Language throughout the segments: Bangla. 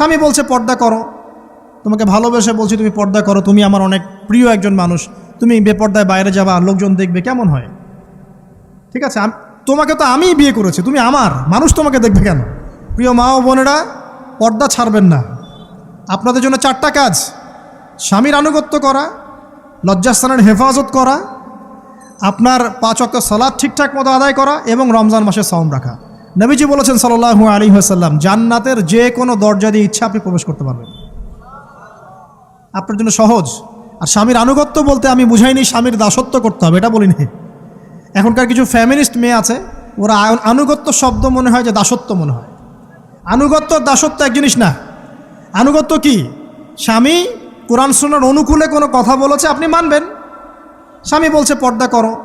স্বামী বলছে, পর্দা করো। তোমাকে ভালোবেসে বলছি, তুমি পর্দা করো। তুমি আমার অনেক প্রিয় একজন মানুষ। তুমি বেপর্দায় বাইরে যাবা, লোকজন দেখবে। কেমন হয়? ঠিক আছে তোমাকে তো আমিই বিয়ে করেছি, তুমি আমার। মানুষ তোমাকে দেখবে কেন? প্রিয় মা ও বোনেরা, পর্দা ছাড়বেন না। আপনাদের জন্য চারটা কাজ। স্বামীর আনুগত্য করা, লজ্জাস্থানের হেফাজত করা, আপনার পাঁচ অক্ট সলাদ ঠিকঠাক মতো আদায় করা এবং রমজান মাসে সম রাখা। নবীজি বলেছেন সাল্লাহু আলী হাসাল্লাম জান্নাতের যে কোনো দরজা দিয়ে ইচ্ছা আপনি প্রবেশ করতে পারবেন। আপনার জন্য সহজ। আর স্বামীর আনুগত্য বলতে আমি বুঝাইনি, স্বামীর দাসত্ব করতে হবে, এটা বলিনি। এখনকার কিছু ফ্যামিলিস্ট মেয়ে আছে, ওরা আনুগত্য শব্দ মনে হয় যে দাসত্ব মনে হয়। আনুগত্য দাসত্ব এক জিনিস না। আনুগত্য কি? স্বামী কোরআন শোনার অনুকূলে কোনো কথা বলেছে, আপনি মানবেন। স্বামী বলছে, পর্দা করো।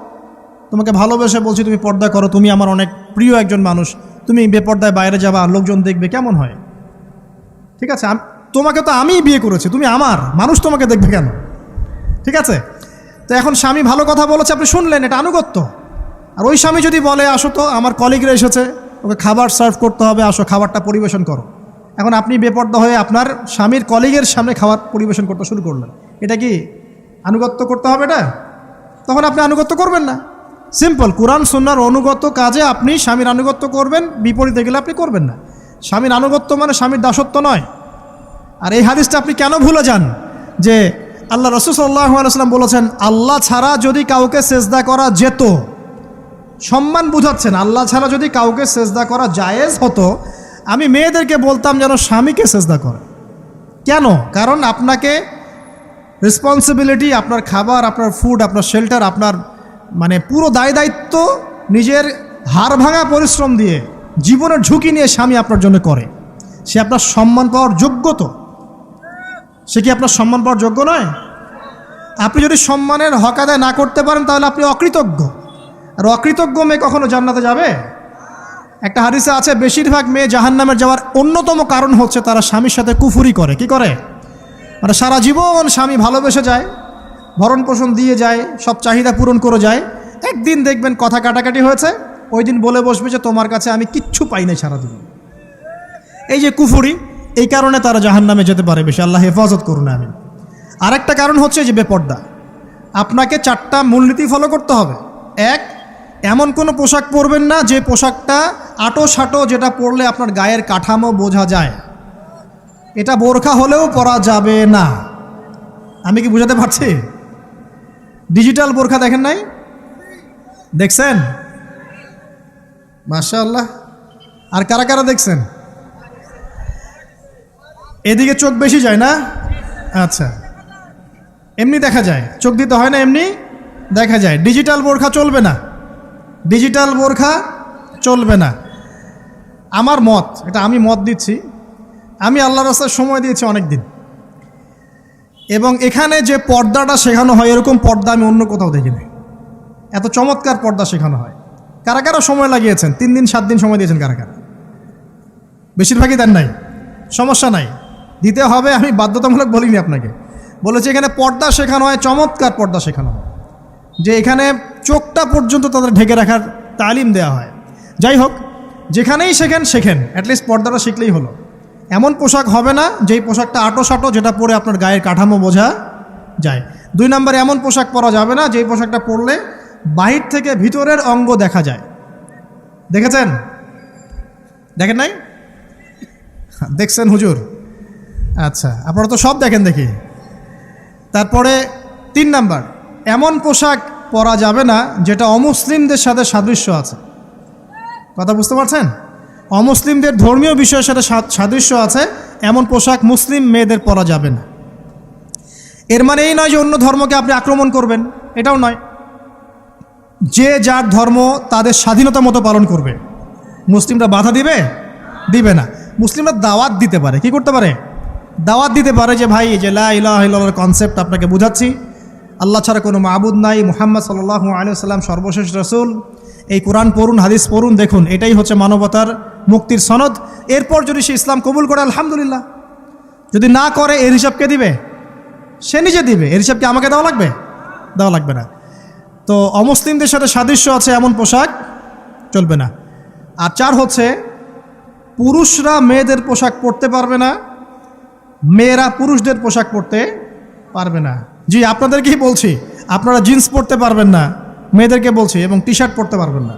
তোমাকে ভালোবেসে বলছি, তুমি পর্দা করো, তুমি আমার অনেক প্রিয় একজন মানুষ, তুমি বেপর্দায় বাইরে যাবা লোকজন দেখবে কেমন হয়? ঠিক আছে? তোমাকে তো আমিই বিয়ে করেছি, তুমি আমার। মানুষ তোমাকে দেখবে কেন? ঠিক আছে? তো এখন স্বামী ভালো কথা বলেছে, আপনি শুনলেন, এটা আনুগত্য। আর ওই স্বামী যদি বলে, আসো তো, আমার কলিগরা এসেছে, ওকে খাবার সার্ভ করতে হবে, আসো, খাবারটা পরিবেশন করো। এখন আপনি বেপর্দা হয়ে আপনার স্বামীর কলিগের সামনে খাবার পরিবেশন করতে শুরু করলেন। এটা কি আনুগত্য করতে হবে এটা? তখন আপনি আনুগত্য করবেন না। সিম্পল কোরআন সুন্নার অনুগত কাজে আপনি স্বামীর আনুগত্য করবেন, বিপরীতে গেলে আপনি করবেন না। স্বামীর আনুগত্য মানে স্বামীর দাসত্ব নয়। আর এই হাদিসটা আপনি কেন ভুলে যান? যে আল্লাহ রসুল সাল্লাহ আলাইসাল্লাম বলেছেন, আল্লাহ ছাড়া যদি কাউকে সেজদা করা যেত, সম্মান বুঝাচ্ছেন, আল্লাহ ছাড়া যদি কাউকে সেজদা করা জায়েজ হতো, আমি মেয়েদেরকে বলতাম যেন স্বামীকে সেজদা করে। কেন? কারণ আপনাকে রেসপন্সিবিলিটি আপনার খাবার, আপনার ফুড আপনার শেল্টার আপনার মানে পুরো দায় দায়িত্ব নিজের হাড় ভাঙা পরিশ্রম দিয়ে জীবনের ঝুঁকি নিয়ে স্বামী আপনার জন্য করে। সে আপনার সম্মান পাওয়ার যোগ্য তো? সে কি আপনার সম্মান পাওয়ার যোগ্য নয়? আপনি যদি সম্মানের হক আদায় না করতে পারেন, তাহলে আপনি অকৃতজ্ঞ। আর অকৃতজ্ঞ মেয়ে কখনো জান্নাতে যাবে? একটা হাদিসে আছে, বেশিরভাগ মেয়ে জাহান্নামের যাওয়ার অন্যতম কারণ হচ্ছে তারা স্বামীর সাথে কুফুরি করে। কি করে? মানে সারা জীবন স্বামী ভালোবেসে যায়। ভরণ পোষণ দিয়ে যায়, সব চাহিদা পূরণ করে যায়। একদিন দেখবেন কথা কাটাকাটি হয়েছে, ওই দিন বলে বসবে যে, তোমার কাছে আমি কিচ্ছু পাই নাই, সারা জীবন এই যে কুফুরি, এই কারণে তারা জাহান নামে যেতে পারে বেশি। আল্লাহ হেফাজত করুন আমি আরেকটা কারণ হচ্ছে যে, বেপর্দা। আপনাকে চারটা মূলনীতি ফলো করতে হবে। এক, এমন কোনো পোশাক পরবেন না যে পোশাকটা আটো সাটো যেটা পরলে আপনার গায়ের কাঠামো বোঝা যায়। এটা বোরখা হলেও পরা যাবে না। আমি কি বুঝাতে পারছি? ডিজিটাল বোরখা দেখেন নাই? দেখছেন? মাশা আল্লাহ আর কারা কারা দেখছেন? এদিকে চোখ বেশি যায় না? আচ্ছা। এমনি দেখা যায়। চোখ দিতে হয় না এমনি? দেখা যায়। ডিজিটাল বোরখা চলবে না। ডিজিটাল বোরখা চলবে না। আমার মত, এটা আমি মত দিচ্ছি। আমি আল্লাহ রাস্তায় সময় দিয়েছি অনেক দিন এবং এখানে যে পর্দাটা শেখানো হয়, এরকম পর্দা আমি অন্য কোথাও দেখিনি। এত চমৎকার পর্দা শেখানো হয়। কারা কারা সময় লাগিয়েছেন? তিন দিন, সাত দিন সময় দিয়েছেন কারা কারা? বেশিরভাগই দেন নাই। সমস্যা নাই। দিতে হবে, আমি বাধ্যতামূলক বলিনি আপনাকে। বলেছি এখানে পর্দা শেখানো হয়, চমৎকার পর্দা শেখানো হয়। যে এখানে চোখটা পর্যন্ত তাদের ঢেকে রাখার তালিম দেওয়া হয়। যাই হোক, যেখানেই শেখেন শেখেন। অ্যাটলিস্ট পর্দাটা শিখলেই হলো। এমন পোশাক হবে না যেই পোশাকটা আটো সাটো যেটা পরে আপনার গায়ের কাঠামো বোঝা যায়। দুই নম্বরে এমন পোশাক পরা যাবে না যেই পোশাকটা পরলে বাহির থেকে ভিতরের অঙ্গ দেখা যায়। দেখেছেন? দেখেন নাই? দেখছেন হুজুর? আচ্ছা আপনারা তো সব দেখেন দেখি। তারপরে তিন নাম্বার, এমন পোশাক পরা যাবে না যেটা অমুসলিমদের সাথে সাদৃশ্য আছে। কথা বুঝতে পারছেন? অমুসলিমদের ধর্মীয় বিষয়ের সাথে সাদৃশ্য আছে, এমন পোশাক মুসলিম মেয়েদের পরা যাবে না। এর মানে এই নয় যে অন্য ধর্মকে আপনি আক্রমণ করবেন, এটাও নয়। যে যার ধর্ম তাদের স্বাধীনতা মতো পালন করবে। মুসলিমরা বাধা দিবে? দিবে না। মুসলিমরা দাওয়াত দিতে পারে। কি করতে পারে? দাওয়াত দিতে পারে যে, ভাই যে লা ইলাহা ইল্লাল্লাহর কনসেপ্ট আপনাকে বুঝাচ্ছি। আল্লাহ ছাড়া কোনো মাহবুদ নাই। মুহাম্মদ সাল্লাল্লাহু আলাইহি সাল্লাম সর্বশেষ রসুল। এই কোরআন পড়ুন, হাদিস পড়ুন, দেখুন। এটাই হচ্ছে মানবতার মুক্তির সনদ, এরপর যদি সে ইসলাম কবুল করে, আলহামদুলিল্লাহ। যদি না করে, এর হিসাব কে দিবে? সে নিজে দিবে। এর হিসাব কি আমাকে দেওয়া লাগবে? দেওয়া লাগবে না। তো অমুসলিমদের সাথে সাদৃশ্য আছে এমন পোশাক, চলবে না। আর চার হচ্ছে, পুরুষরা মেয়েদের পোশাক পরতে পারবে না, মেয়েরা পুরুষদের পোশাক পরতে পারবে না। জি, আপনাদেরকেই বলছি, আপনারা জিন্স পরতে পারবেন না, মেয়েদেরকে বলছি, এবং টি শার্ট পরতে পারবেন না।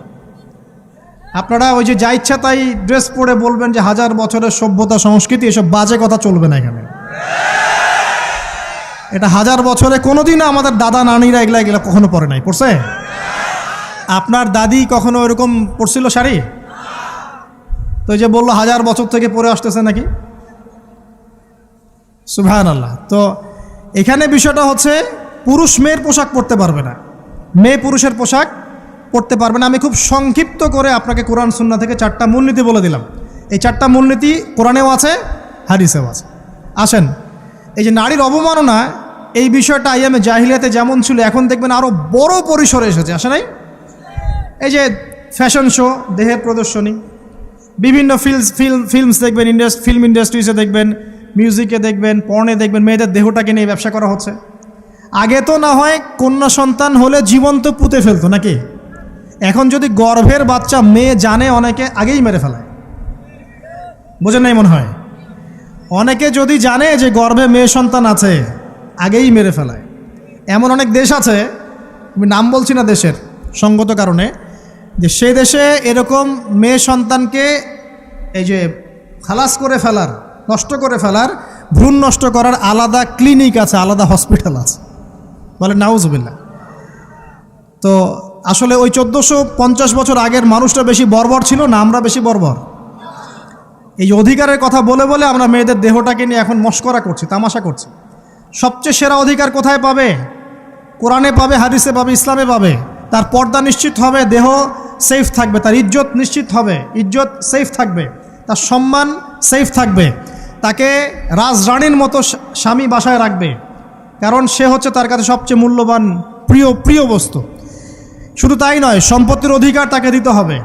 আপনারা ওই যে যা ইচ্ছা তাই ড্রেস পরে বলবেন যে হাজার বছরের সভ্যতা, সংস্কৃতি, এসব বাজে কথা চলবে না এখানে। এটা হাজার বছরে কোনোদিনও আমাদের দাদা, নানিরা এগুলা এগুলা কখনো পরে নাই। পড়ছে? আপনার দাদি কখনো এরকম পড়ছিল শাড়ি? তো যে বলল হাজার বছর থেকে পরে আসতেছে নাকি? সুভান আল্লাহ তো এখানে বিষয়টা হচ্ছে, পুরুষ মেয়ের পোশাক পরতে পারবে না। মেয়ে পুরুষের পোশাক পরতে পারবেন আমি খুব সংক্ষিপ্ত করে আপনাকে কোরআন সুন্না থেকে চারটা মূলনীতি বলে দিলাম। এই চারটা মূলনীতি কোরআনেও আছে, হাদিসেও আছে। আসেন, এই যে নারীর অবমাননা, এই বিষয়টা আইএমএ জাহিলিয়াতে যেমন ছিল, এখন দেখবেন আরও বড় পরিসরে এসেছে। আসে নাই? এই যে ফ্যাশন শো দেহের প্রদর্শনী, বিভিন্ন ফিল্মস ফিল্ম ফিল্মস দেখবেন, ইন্ডাস্ট ফিল্ম ইন্ডাস্ট্রিজে দেখবেন, মিউজিকে দেখবেন, পর্নে দেখবেন, মেয়েদের দেহটাকে নিয়ে ব্যবসা করা হচ্ছে। আগে তো না হয় কন্যা সন্তান হলে জীবন্ত পুঁতে ফেলতো নাকি? এখন যদি গর্ভের বাচ্চা মেয়ে জানে, অনেকে আগেই মেরে ফেলায় বোঝেন নাই মনে হয়? অনেকে যদি জানে যে গর্ভে মেয়ে সন্তান আছে, আগেই মেরে ফেলায় এমন অনেক দেশ আছে, আমি নাম বলছি না দেশের, সঙ্গত কারণে, যে সে দেশে এরকম মেয়ে সন্তানকে এই যে খালাস করে ফেলার, নষ্ট করে ফেলার, ভ্রূণ নষ্ট করার আলাদা ক্লিনিক আছে, আলাদা হসপিটাল আছে। বলে নাউজবিল্লা তো আসলে ওই চোদ্দোশো পঞ্চাশ বছর আগের মানুষটা বেশি বর্বর ছিল না আমরা বেশি বর্বর। এই অধিকারের কথা বলে বলে আমরা মেয়েদের দেহটাকে নিয়ে এখন মস্করা করছি, তামাশা করছি। সবচেয়ে সেরা অধিকার কোথায় পাবে? কোরআনে পাবে, হাদিসে পাবে, ইসলামে পাবে। তার পর্দা নিশ্চিত হবে, দেহ সেফ থাকবে, তার ইজ্জত নিশ্চিত হবে, ইজ্জত সেফ থাকবে, তার সম্মান সেফ থাকবে। তাকে রাজরানীর মতো স্বামী বাসায় রাখবে। কারণ সে হচ্ছে তার কাছে সবচেয়ে মূল্যবান, প্রিয় প্রিয় বস্তু। শুধু তাই নয়, সম্পত্তির অধিকার তাকে দিতে হবে।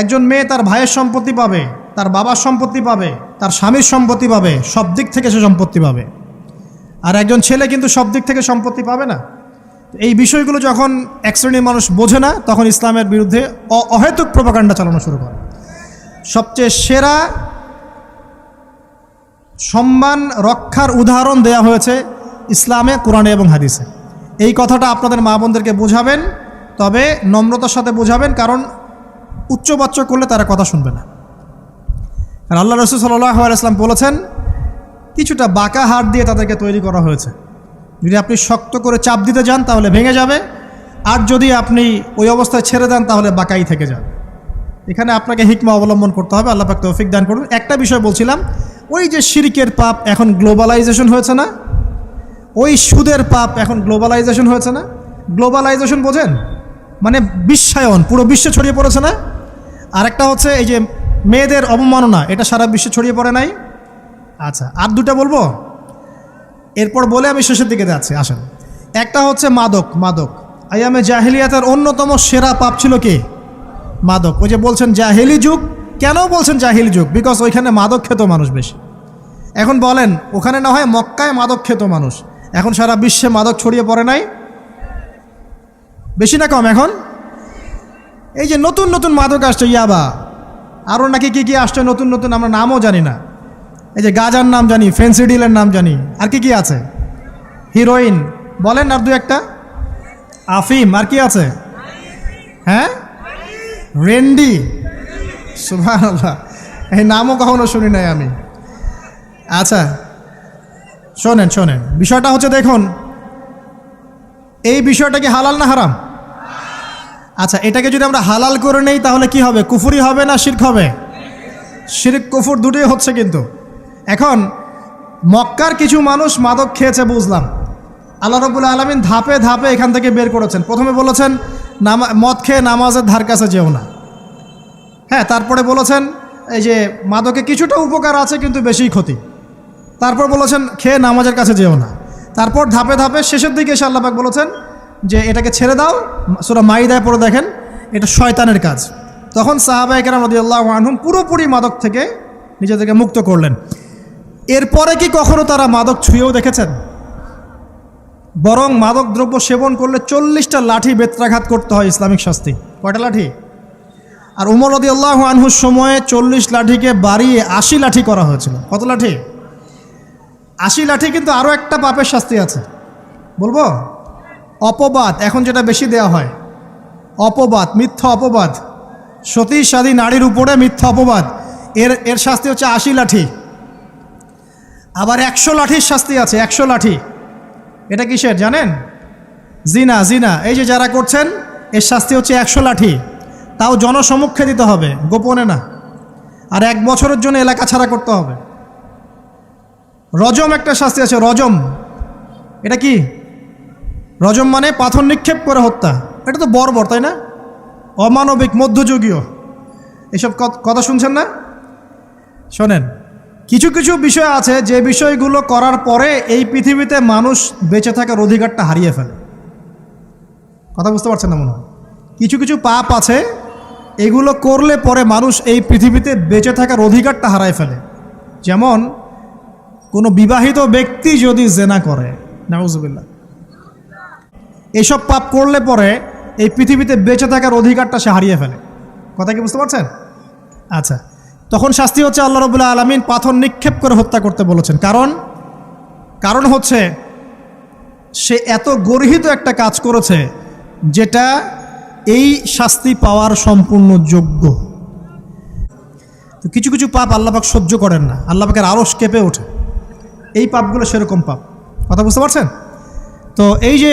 একজন মেয়ে তার ভাইয়ের সম্পত্তি পাবে, তার বাবার সম্পত্তি পাবে, তার স্বামীর সম্পত্তি পাবে, সব দিক থেকে সে সম্পত্তি পাবে। আর একজন ছেলে কিন্তু সব দিক থেকে সম্পত্তি পাবে না। এই বিষয়গুলো যখন এক শ্রেণির মানুষ বোঝে না, তখন ইসলামের বিরুদ্ধে অহেতুক প্রপাকাণ্ডা চালানো শুরু করে। সবচেয়ে সেরা সম্মান রক্ষার উদাহরণ দেয়া হয়েছে ইসলামে, কোরআনে এবং হাদিসে। এই কথাটা আপনাদের মা বোনদেরকে বোঝাবেন। তবে নম্রতার সাথে বোঝাবেন, কারণ উচ্চবাচ্য করলে তারা কথা শুনবে না। আর আল্লাহ রসুল সাল্লাহ আলাইসলাম বলেছেন, কিছুটা বাঁকা হাত দিয়ে তাদেরকে তৈরি করা হয়েছে। যদি আপনি শক্ত করে চাপ দিতে যান, তাহলে ভেঙে যাবে। আর যদি আপনি ওই অবস্থায় ছেড়ে দেন, তাহলে বাঁকাই থেকে যাবে। এখানে আপনাকে হিকমা অবলম্বন করতে হবে, আল্লাহ পাক তৌফিক দান করুন। একটা বিষয় বলছিলাম, ওই যে শিরিকের পাপ এখন গ্লোবালাইজেশন হয়েছে না? ওই সুদের পাপ এখন গ্লোবালাইজেশন হয়েছে না? গ্লোবালাইজেশন বোঝেন? মানে বিশ্বায়ন পুরো বিশ্বে ছড়িয়ে পড়েছে না? আরেকটা হচ্ছে এই যে মেয়েদের অবমাননা, এটা সারা বিশ্বে ছড়িয়ে পড়ে নাই? আচ্ছা আর দুটা বলব? এরপর বলে আমি শেষের দিকে যাচ্ছি, আসেন। একটা হচ্ছে মাদক মাদক। আয়ামে জাহেলিয়াতের অন্যতম সেরা পাপ ছিল কি? মাদক। ওই যে বলছেন জাহেলি যুগ, কেন বলছেন জাহিলি যুগ? বিকজ ওইখানে মাদক খেত মানুষ বেশি। এখন বলেন, ওখানে না হয় মক্কায় মাদক খেত মানুষ। এখন সারা বিশ্বে মাদক ছড়িয়ে পড়ে নাই। বেশি না কম এখন? এই যে নতুন নতুন মাদক আসছে, ইয়াবা। আরও নাকি কি কি আসছে নতুন নতুন আমরা নামও জানি না। এই যে গাজার নাম জানি, ফেন্সিডিলের নাম জানি, আর কি কি আছে? হিরোইন, বলেন আর দু একটা। আফিম, আর কি আছে? হ্যাঁ? রেন্ডি। সুভান এই নামও কখনো শুনি নাই আমি। আচ্ছা শোনেন শোনেন। বিষয়টা হচ্ছে দেখুন, এই বিষয়টা কি হালাল না হারাম? আচ্ছা এটাকে যদি আমরা হালাল করে নেই, তাহলে কি হবে? কুফুরি হবে না শির্ক হবে? শিরিক, কুফুর দুটোই হচ্ছে কিন্তু। এখন, মক্কার কিছু মানুষ মাদক খেয়েছে, বুঝলাম। আল্লাহ রবুল্লা আলমিন ধাপে ধাপে এখান থেকে বের করেছেন। প্রথমে বলেছেন, নামা, মদ খেয়ে নামাজের ধার কাছে যেও না। হ্যাঁ তারপরে বলেছেন, এই যে মাদকে কিছুটা উপকার আছে, কিন্তু বেশি ক্ষতি। তারপর বলেছেন, খেয়ে নামাজের কাছে যেও না। তারপর ধাপে ধাপে শেষের দিকে এসে আল্লাপাক বলেছেন যে এটাকে ছেড়ে দাও, সুরা মাইদায় পড়ে দেখেন, এটা শয়তানের কাজ। তখন সাহাবাহিকেরাম রদিয়াল্লাহ আনহুম পুরোপুরি মাদক থেকে নিজেদেরকে মুক্ত করলেন। এরপরে কি কখনো তারা মাদক ছুঁয়েও দেখেছেন? বরং মাদক দ্রব্য সেবন করলে চল্লিশটা লাঠি বেত্রাঘাত করতে হয় ইসলামিক শাস্তি। কয়টা লাঠি? আর উমর রদি আল্লাহ আনহুর সময়ে চল্লিশ লাঠিকে বাড়িয়ে আশি লাঠি করা হয়েছিল। কত লাঠি? আশি লাঠি কিন্তু আরও একটা পাপের শাস্তি আছে। বলব? অপবাদ, এখন যেটা বেশি দেওয়া হয়। অপবাদ, মিথ্যা অপবাদ। সতী সাদী নারীর উপরে মিথ্যা অপবাদ। এর এর শাস্তি হচ্ছে আশি লাঠি। আবার একশো লাঠির শাস্তি আছে, একশো লাঠি। এটা কিসের, জানেন? জিনা জিনা। এই যে যারা করছেন, এর শাস্তি হচ্ছে একশো লাঠি। তাও জনসমক্ষে দিতে হবে, গোপনে না। আর এক বছরের জন্য এলাকা ছাড়া করতে হবে। রজম একটা শাস্তি আছে, রজম। এটা কি? রজম মানে পাথর নিক্ষেপ করে হত্যা। এটা তো বর্বর, তাই না? অমানবিক, মধ্যযুগীয়। এসব কথা শুনছেন না? শোনেন, কিছু কিছু বিষয় আছে যে বিষয়গুলো করার পরে এই পৃথিবীতে মানুষ বেঁচে থাকার অধিকারটা হারিয়ে ফেলে। কথা বুঝতে পারছেন না মনে হয়? কিছু কিছু পাপ আছে, এগুলো করলে পরে মানুষ এই পৃথিবীতে বেঁচে থাকার অধিকারটা হারায় ফেলে। যেমন, কোনো বিবাহিত ব্যক্তি যদি জেনা করে, নাউজুবিল্লাহ। এসব পাপ করলে পরে এই পৃথিবীতে বেঁচে থাকার অধিকারটা সে হারিয়ে ফেলে। কথা কি বুঝতে পারছেন? আচ্ছা তখন শাস্তি হচ্ছে আল্লাহ রবুল্লাহ আলমিন পাথর নিক্ষেপ করে হত্যা করতে বলেছেন। কারণ কারণ হচ্ছে সে এত গর্হিত একটা কাজ করেছে যেটা এই শাস্তি পাওয়ার সম্পূর্ণ যোগ্য। তো কিছু কিছু পাপ আল্লাপাক সহ্য করেন না। আল্লাপাকের আরস কেঁপে ওঠে। এই পাপগুলো সেরকম পাপ। কথা বুঝতে পারছেন? তো এই যে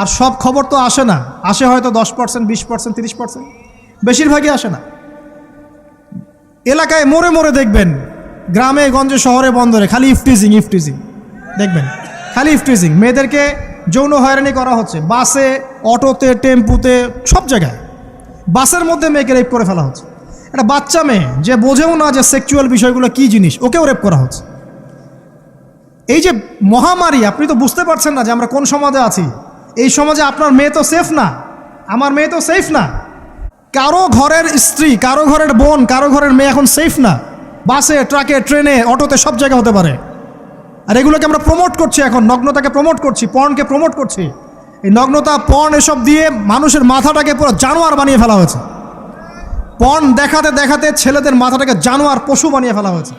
আর সব খবর তো আসে না। আসে হয়তো দশ পার্সেন্ট বিশ পার্সেন্ট তিরিশ পার্সেন্ট বেশিরভাগই আসে না। এলাকায় মোড়ে মোড়ে দেখবেন। গ্রামে, গঞ্জে, শহরে, বন্দরে খালি ইফটিজিং ইফটিজিং। দেখবেন, খালি ইফটিজিং। মেয়েদেরকে যৌন হয়রানি করা হচ্ছে। বাসে, অটোতে, টেম্পুতে, সব জায়গায়। বাসের মধ্যে মেয়েকে রেপ করে ফেলা হচ্ছে। একটা বাচ্চা মেয়ে, যে বোঝেও না যে সেক্সুয়াল বিষয়গুলো কী জিনিস, ওকেও রেপ করা হচ্ছে। এই যে মহামারী, আপনি তো বুঝতে পারছেন না যে আমরা কোন সমাজে আছি। এই সমাজে আপনার মেয়ে তো সেফ না, আমার মেয়ে তো সেফ না। কারও ঘরের স্ত্রী, কারও ঘরের বোন, কারও ঘরের মেয়ে এখন সেফ না। বাসে, ট্রাকে, ট্রেনে, অটোতে সব জায়গায় হতে পারে। আর এগুলোকে আমরা প্রমোট করছি এখন, নগ্নতাকে প্রমোট করছি পর্নকে প্রমোট করছি। এই নগ্নতা পর্ন এসব দিয়ে মানুষের মাথাটাকে পুরো জানোয়ার বানিয়ে ফেলা হয়েছে। পর্ন দেখাতে দেখাতে ছেলেদের মাথাটাকে জানোয়ার পশু বানিয়ে ফেলা হয়েছে।